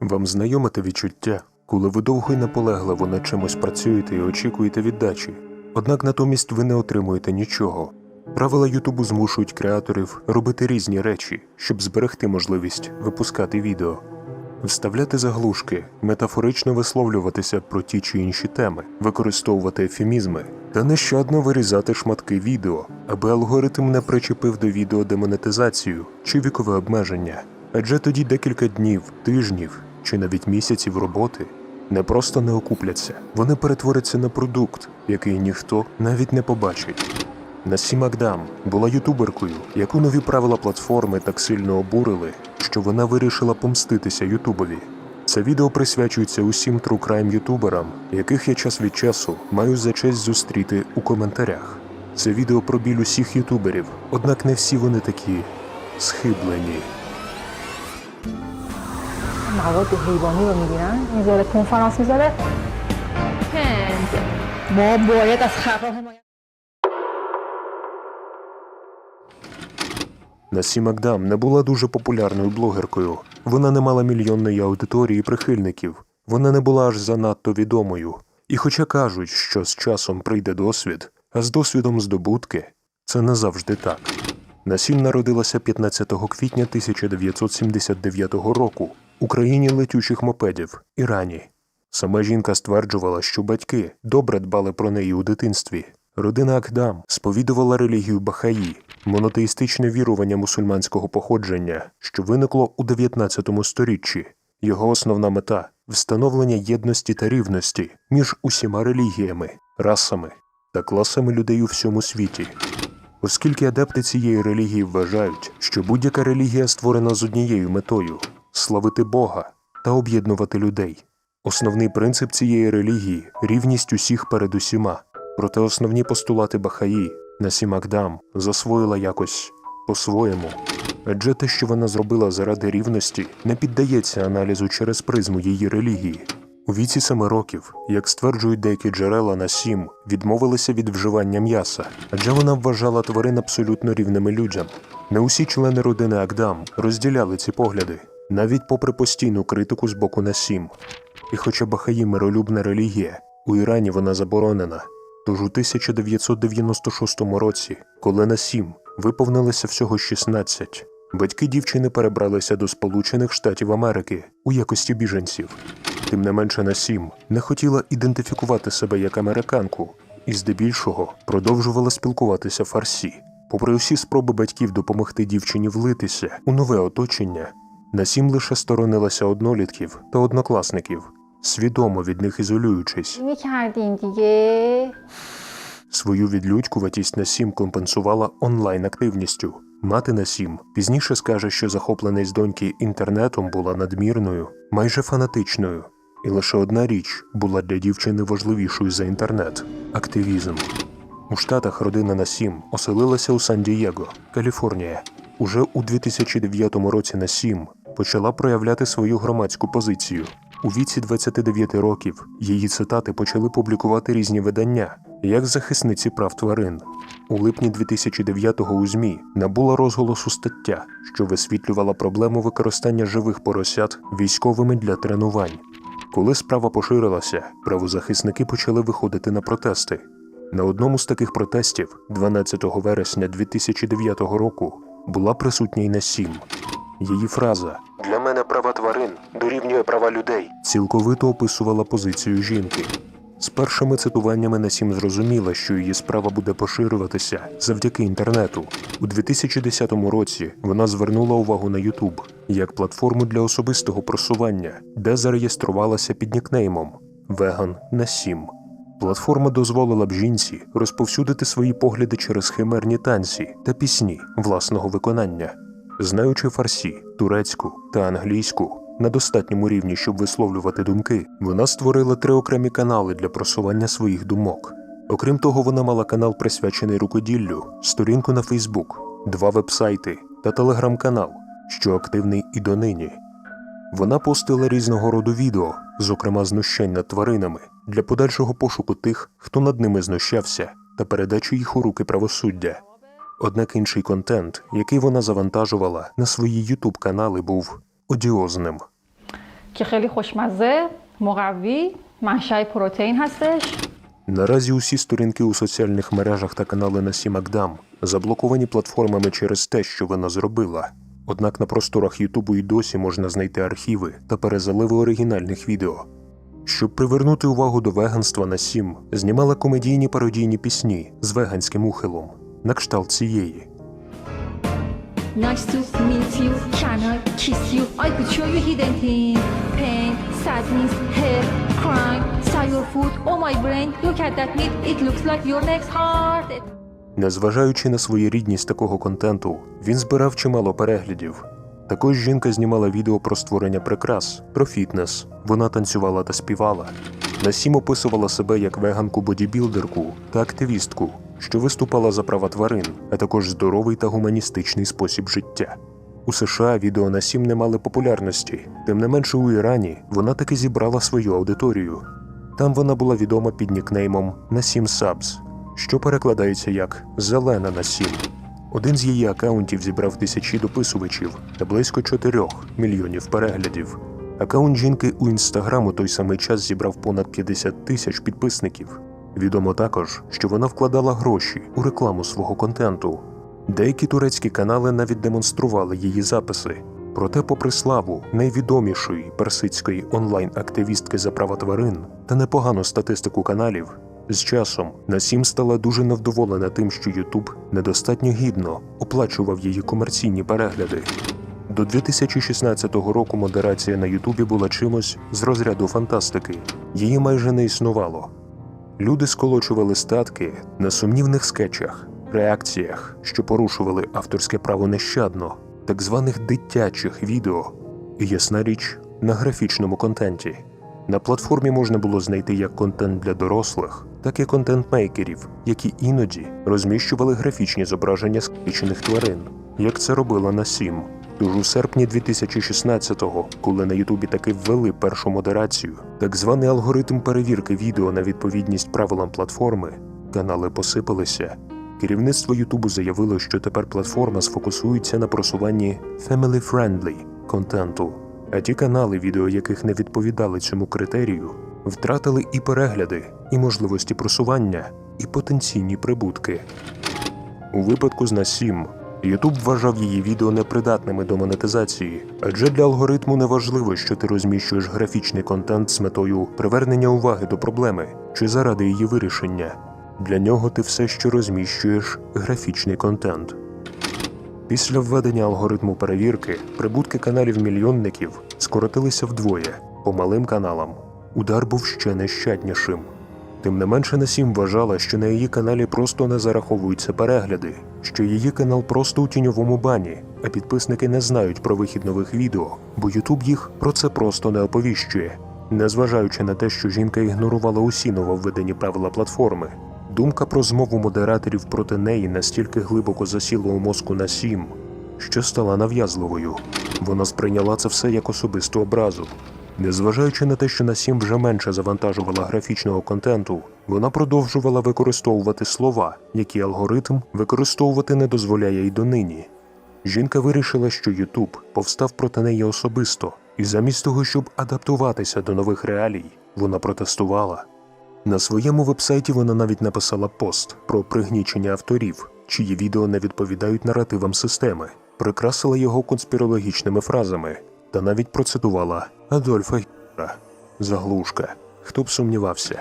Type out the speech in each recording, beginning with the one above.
Вам знайоме те відчуття, коли ви довго і наполегливо над чимось працюєте і очікуєте віддачі, однак натомість ви не отримуєте нічого. Правила Ютубу змушують креаторів робити різні речі, щоб зберегти можливість випускати відео, вставляти заглушки, метафорично висловлюватися про ті чи інші теми, використовувати ефемізми та нещадно вирізати шматки відео, аби алгоритм не причепив до відео демонетизацію чи вікове обмеження. Адже тоді декілька днів, тижнів чи навіть місяців роботи не просто не окупляться, вони перетворяться на продукт, який ніхто навіть не побачить. Насім Агдам була ютуберкою, яку нові правила платформи так сильно обурили, що вона вирішила помститися Ютубові. Це відео присвячується усім crime ютуберам, яких я час від часу маю за честь зустріти у коментарях. Це відео про біль усіх ютуберів, однак не всі вони такі схиблені. مواد حیوانی رو میگیرن میذاره کنفرانس میذاره هند ما باید از خرها حمایت Насім Агдам не була дуже популярною блогеркою. Вона не мала мільйонної аудиторії прихильників. Вона не була аж занадто відомою. І хоча кажуть, що з часом прийде досвід, а з досвідом здобутки, це не завжди так. Насім народилася 15 квітня 1979 року у країні летючих мопедів Ірані. Сама жінка стверджувала, що батьки добре дбали про неї у дитинстві. Родина Акдам сповідувала релігію Бахаї, монотеїстичне вірування мусульманського походження, що виникло у 19 сторіччі. Його основна мета встановлення єдності та рівності між усіма релігіями, расами та класами людей у всьому світі. Оскільки адепти цієї релігії вважають, що будь-яка релігія створена з однією метою славити Бога та об'єднувати людей. Основний принцип цієї релігії рівність усіх перед усіма. Проте основні постулати Бахаї Насім Агдам засвоїла якось по-своєму. Адже те, що вона зробила заради рівності, не піддається аналізу через призму її релігії. У віці семи років, як стверджують деякі джерела Насім, відмовилися від вживання м'яса, адже вона вважала тварин абсолютно рівними людям. Не усі члени родини Агдам розділяли ці погляди, навіть попри постійну критику з боку Насім. І хоча Бахаї миролюбна релігія, у Ірані вона заборонена. Тож у 1996 році, коли Насім виповнилося всього 16, батьки дівчини перебралися до Сполучених Штатів Америки у якості біженців. Тим не менше Насім не хотіла ідентифікувати себе як американку і здебільшого продовжувала спілкуватися фарсі. Попри усі спроби батьків допомогти дівчині влитися у нове оточення, на сім лише сторонилася однолітків та однокласників, свідомо від них ізолюючись. Свою відлюдькуватість на сім компенсувала онлайн активністю. Мати на сім пізніше скаже, що захопленість доньки інтернетом була надмірною, майже фанатичною, і лише одна річ була для дівчини важливішою за інтернет активізм. У Штатах родина на сім оселилася у Сан-Дієго, Каліфорнія. Уже у 2009 році на сім почала проявляти свою громадську позицію. У віці 29 років її цитати почали публікувати різні видання, як захисниці прав тварин. У липні 2009-го у ЗМІ набула розголосу стаття, що висвітлювала проблему використання живих поросят військовими для тренувань. Коли справа поширилася, правозахисники почали виходити на протести. На одному з таких протестів, 12 вересня 2009 року, була присутня й Насім. Її фраза Для мене права тварин дорівнює права людей цілковито описувала позицію жінки. З першими цитуваннями Насім зрозуміла, що її справа буде поширюватися завдяки інтернету. У 2010 році вона звернула увагу на YouTube як платформу для особистого просування, де зареєструвалася під нікнеймом Веган Насім. Платформа дозволила б жінці розповсюдити свої погляди через химерні танці та пісні власного виконання. Знаючи фарсі, турецьку та англійську на достатньому рівні, щоб висловлювати думки, вона створила три окремі канали для просування своїх думок. Окрім того, вона мала канал, присвячений рукоділлю, сторінку на Фейсбук, два вебсайти та телеграм-канал, що активний і донині. Вона постила різного роду відео, зокрема знущань над тваринами, для подальшого пошуку тих, хто над ними знущався, та передачі їх у руки правосуддя. Однак інший контент, який вона завантажувала на свої ютуб канали, був одіозним. Наразі усі сторінки у соціальних мережах та канали на Сімакдам заблоковані платформами через те, що вона зробила. Однак на просторах Ютубу і досі можна знайти архіви та перезаливи оригінальних відео. Щоб привернути увагу до веганства, на Сім, знімала комедійні пародійні пісні з веганським ухилом на кшталт цієї. Nice to meet you, can I kiss you? I could show you hidden things Pain, sadness, hate, crime, saw your food, oh my brain Look at that meat, it looks like your next heart Незважаючи на своєрідність такого контенту, він збирав чимало переглядів. Також жінка знімала відео про створення прикрас, про фітнес. Вона танцювала та співала. Насім описувала себе як веганку-бодібілдерку та активістку, що виступала за права тварин, а також здоровий та гуманістичний спосіб життя. У США відео Насім не мали популярності, тим не менше у Ірані вона таки зібрала свою аудиторію. Там вона була відома під нікнеймом Насім Сабз, що перекладається як Зелена Насім. Один з її акаунтів зібрав тисячі дописувачів та близько 4 мільйонів переглядів. Акаунт жінки у інстаграм у той самий час зібрав понад 50 тисяч підписників. Відомо також, що вона вкладала гроші у рекламу свого контенту. Деякі турецькі канали навіть демонстрували її записи. Проте, попри славу найвідомішої персидської онлайн-активістки за права тварин та непогану статистику каналів, з часом Насім стала дуже невдоволена тим, що Ютуб недостатньо гідно оплачував її комерційні перегляди. До 2016 року модерація на Ютубі була чимось з розряду фантастики. Її майже не існувало. Люди сколочували статки на сумнівних скетчах, реакціях, що порушували авторське право нещадно, так званих дитячих відео, ясна річ на графічному контенті. На платформі можна було знайти як контент для дорослих, так і контент-мейкерів, які іноді розміщували графічні зображення скічених тварин, як це робила Насім. Тож у серпні 2016-го, коли на Ютубі таки ввели першу модерацію, так званий алгоритм перевірки відео на відповідність правилам платформи, канали посипалися. Керівництво Ютубу заявило, що тепер платформа сфокусується на просуванні family-friendly контенту, а ті канали, відео яких не відповідали цьому критерію, втратили і перегляди, і можливості просування, і потенційні прибутки. У випадку з Насім Ютуб вважав її відео непридатними до монетизації, адже для алгоритму не важливо, що ти розміщуєш графічний контент з метою привернення уваги до проблеми чи заради її вирішення. Для нього ти все ще розміщуєш графічний контент. Після введення алгоритму перевірки прибутки каналів мільйонників скоротилися вдвоє по малим каналам. Удар був ще нещаднішим. Тим не менше Насім вважала, що на її каналі просто не зараховуються перегляди, що її канал просто у тіньовому бані, а підписники не знають про вихід нових відео, бо Ютуб їх про це просто не оповіщує. Незважаючи на те, що жінка ігнорувала усі нововведені правила платформи, думка про змову модераторів проти неї настільки глибоко засіла у мозку Насім, що стала нав'язливою. Вона сприйняла це все як особисту образу. Незважаючи на те, що Насім вже менше завантажувала графічного контенту, вона продовжувала використовувати слова, які алгоритм використовувати не дозволяє й донині. Жінка вирішила, що Ютуб повстав проти неї особисто, і замість того, щоб адаптуватися до нових реалій, вона протестувала. На своєму вебсайті вона навіть написала пост про пригнічення авторів, чиї відео не відповідають наративам системи, прикрасила його конспірологічними фразами та навіть процитувала Адольфа Гітлера. Заглушка. Хто б сумнівався.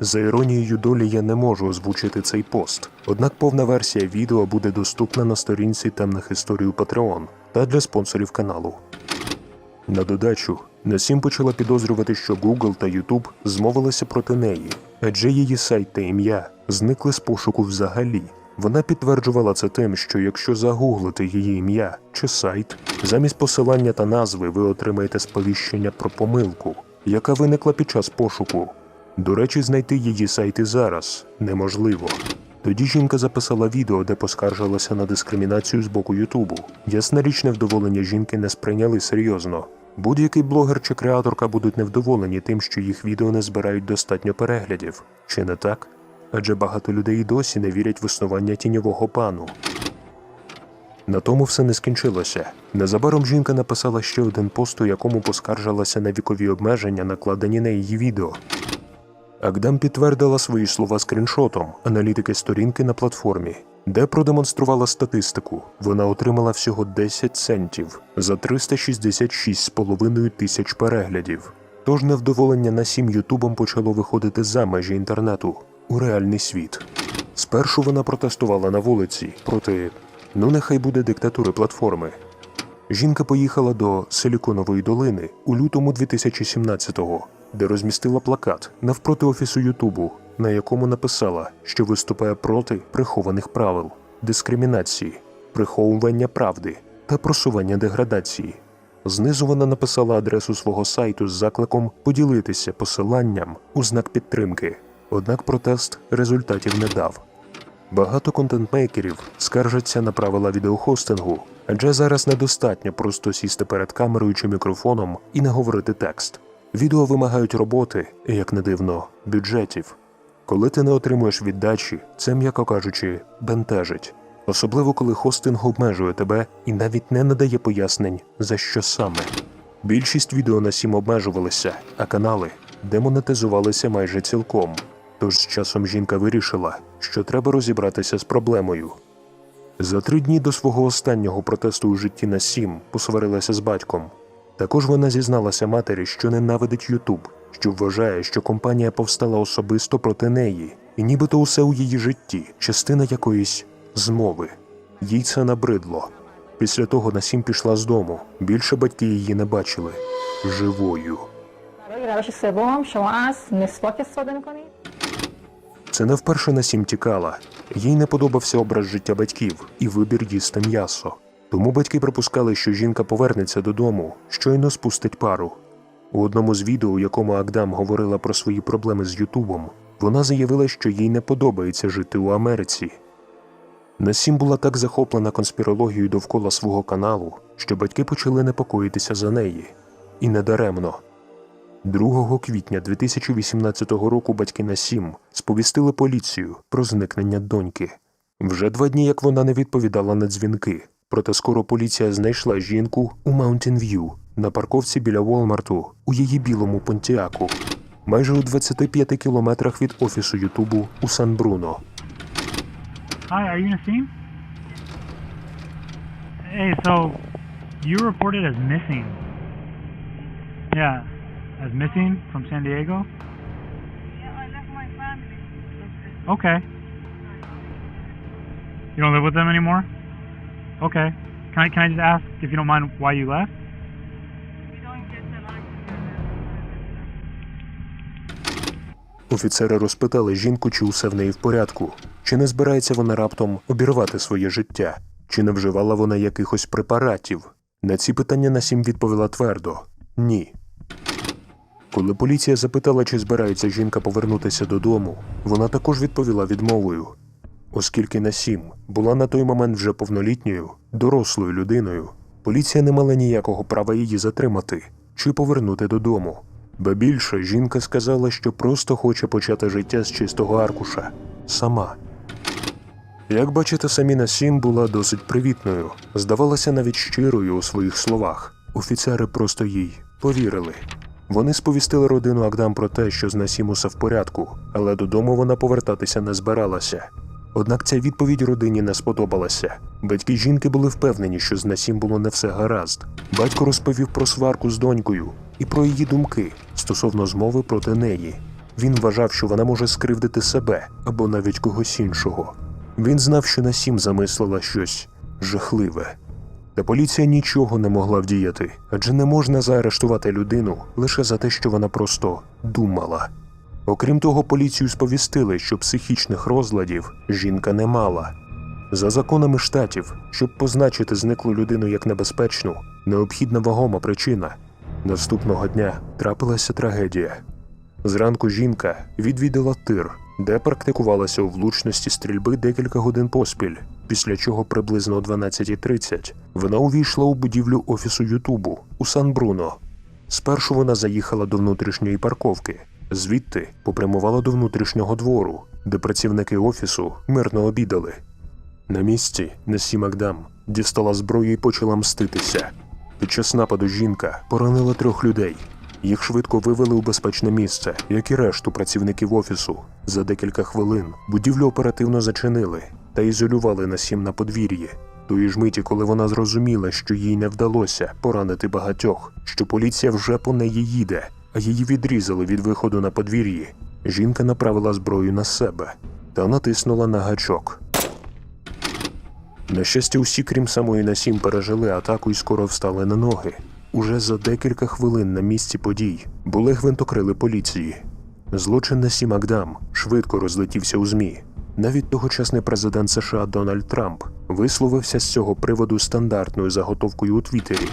За іронією долі я не можу озвучити цей пост, однак повна версія відео буде доступна на сторінці темних історій у Patreon та для спонсорів каналу. На додачу, Насім почала підозрювати, що Google та YouTube змовилися проти неї, адже її сайт та ім'я зникли з пошуку взагалі. Вона підтверджувала це тим, що якщо загуглити її ім'я чи сайт, замість посилання та назви ви отримаєте сповіщення про помилку, яка виникла під час пошуку. До речі, знайти її сайт і зараз неможливо. Тоді жінка записала відео, де поскаржилася на дискримінацію з боку Ютубу. Ясна річ, невдоволення жінки не сприйняли серйозно. Будь-який блогер чи креаторка будуть невдоволені тим, що їх відео не збирають достатньо переглядів. Чи не так? Адже багато людей досі не вірять в існування тіньового пану. На тому все не скінчилося. Незабаром жінка написала ще один пост, у якому поскаржилася на вікові обмеження, накладені на її відео. Агдам підтвердила свої слова скріншотом аналітики сторінки на платформі, де продемонструвала статистику. Вона отримала всього 10 центів за 366,5 тисяч переглядів. Тож невдоволення на сім Ютубом почало виходити за межі інтернету у реальний світ. Спершу вона протестувала на вулиці проти ну нехай буде диктатури платформи. Жінка поїхала до Силіконової долини у лютому 2017-го, де розмістила плакат навпроти офісу Ютубу, на якому написала, що виступає проти прихованих правил, дискримінації, приховування правди та просування деградації. Знизу вона написала адресу свого сайту з закликом поділитися посиланням у знак підтримки. Однак протест результатів не дав. Багато контентмейкерів скаржаться на правила відеохостингу, адже зараз недостатньо просто сісти перед камерою чи мікрофоном і не говорити текст. Відео вимагають роботи, і, як не дивно, бюджетів. Коли ти не отримуєш віддачі, це, м'яко кажучи, бентежить. Особливо коли хостинг обмежує тебе і навіть не надає пояснень, за що саме. Більшість відео на сім обмежувалися, а канали демонетизувалися майже цілком. Тож з часом жінка вирішила, що треба розібратися з проблемою. За три дні до свого останнього протесту у житті на сім посварилася з батьком. Також вона зізналася матері, що ненавидить Ютуб, що вважає, що компанія повстала особисто проти неї, і нібито усе у її житті частина якоїсь змови. Їй це набридло. Після того на сім пішла з дому. Більше батьки її не бачили живою. Це не вперше на сім тікала. Їй не подобався образ життя батьків і вибір їсти м'ясо. Тому батьки припускали, що жінка повернеться додому, щойно спустить пару. У одному з відео, у якому Агдам говорила про свої проблеми з Ютубом, вона заявила, що їй не подобається жити у Америці. Насім була так захоплена конспірологією довкола свого каналу, що батьки почали непокоїтися за неї. І недаремно. 2 квітня 2018 року батьки на сім сповістили поліцію про зникнення доньки. Вже два дні, як вона не відповідала на дзвінки. Проте скоро поліція знайшла жінку у Mountain View на парковці біля Волмарту у її білому понтіаку, майже у 25 кілометрах від офісу Ютубу у Сан-Бруно. Hi, are you Nassim? Hey, so you reported as missing. Yeah, as missing from San Diego? Yeah, I left my family. Okay. You don't live with them anymore? Okay. Can I can I just ask if you don't mind why you left? Офіцери розпитали жінку, чи усе в неї в порядку, чи не збирається вона раптом обірвати своє життя, чи не вживала вона якихось препаратів. На ці питання Насім відповіла твердо ні. Коли поліція запитала, чи збирається жінка повернутися додому, вона також відповіла відмовою, оскільки Насім була на той момент вже повнолітньою, дорослою людиною, поліція не мала ніякого права її затримати чи повернути додому. Ба більше жінка сказала, що просто хоче почати життя з чистого аркуша сама. Як бачите, самі Насім була досить привітною, здавалася навіть щирою у своїх словах. Офіцери просто їй повірили. Вони сповістили родину Агдам про те, що з Насім усе в порядку, але додому вона повертатися не збиралася. Однак ця відповідь родині не сподобалася. Батьки жінки були впевнені, що з Насім було не все гаразд. Батько розповів про сварку з донькою і про її думки стосовно змови проти неї. Він вважав, що вона може скривдити себе або навіть когось іншого. Він знав, що Насім замислила щось жахливе. Та поліція нічого не могла вдіяти, адже не можна заарештувати людину лише за те, що вона просто думала. Окрім того, поліцію сповістили, що психічних розладів жінка не мала. За законами штатів, щоб позначити зниклу людину як небезпечну, необхідна вагома причина. Наступного дня трапилася трагедія. Зранку жінка відвідала тир, де практикувалася у влучності стрільби декілька годин поспіль, після чого приблизно о 12.30 вона увійшла у будівлю офісу Ютубу у Сан-Бруно. Спершу вона заїхала до внутрішньої парковки, звідти попрямувала до внутрішнього двору, де працівники офісу мирно обідали. На місці Несі Магдам дістала зброю і почала мститися. Під час нападу жінка поранила трьох людей. Їх швидко вивели у безпечне місце, як і решту працівників офісу. За декілька хвилин будівлю оперативно зачинили та ізолювали на сім на подвір'ї. Тої ж миті, коли вона зрозуміла, що їй не вдалося поранити багатьох, що поліція вже по неї їде, а її відрізали від виходу на подвір'ї, жінка направила зброю на себе та натиснула на гачок. На щастя, усі, крім самої Насім, пережили атаку і скоро встали на ноги. Уже за декілька хвилин на місці подій були гвинтокрили поліції. Злочин Насім Агдам швидко розлетівся у ЗМІ. Навіть тогочасний президент США Дональд Трамп висловився з цього приводу стандартною заготовкою у Твіттері.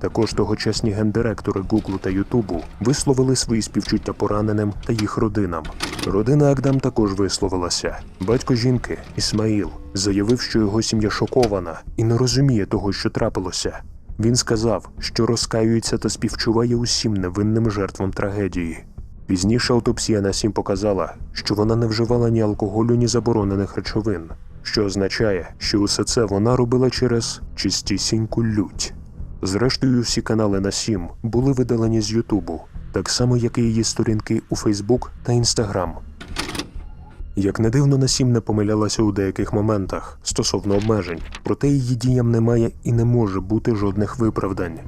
Також тогочасні гендиректори Гуглу та Ютубу висловили свої співчуття пораненим та їх родинам. Родина Агдам також висловилася. Батько жінки Ісмаїл заявив, що його сім'я шокована і не розуміє того, що трапилося. Він сказав, що розкаюється та співчуває усім невинним жертвам трагедії. Пізніше автопсія Насім показала, що вона не вживала ні алкоголю, ні заборонених речовин, що означає, що усе це вона робила через чистісіньку лють. Зрештою, всі канали Насім були видалені з Ютубу, так само як і її сторінки у Фейсбук та Інстаграм. Як не дивно, Насім не помилялася у деяких моментах стосовно обмежень, проте її діям немає і не може бути жодних виправдань.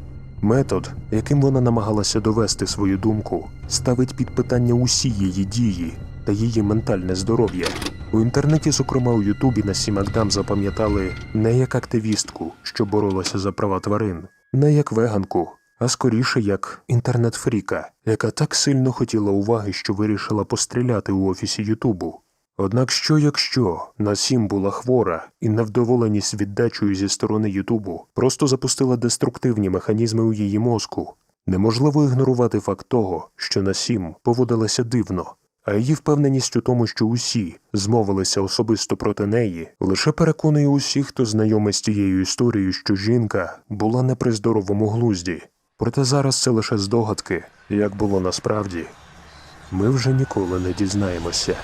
Метод, яким вона намагалася довести свою думку, ставить під питання усі її дії та її ментальне здоров'я. У інтернеті, зокрема у Ютубі, Насім Агдам запам'ятали не як активістку, що боролася за права тварин, не як веганку, а скоріше як інтернет-фріка, яка так сильно хотіла уваги, що вирішила постріляти у офісі Ютубу. Однак що якщо Насім була хвора і невдоволеність віддачею зі сторони Ютубу просто запустила деструктивні механізми у її мозку? Неможливо ігнорувати факт того, що Насім поводилася дивно, а її впевненість у тому, що усі змовилися особисто проти неї, лише переконує усіх, хто знайомий з тією історією, що жінка була не при здоровому глузді. Проте зараз це лише здогадки, як було насправді. Ми вже ніколи не дізнаємося.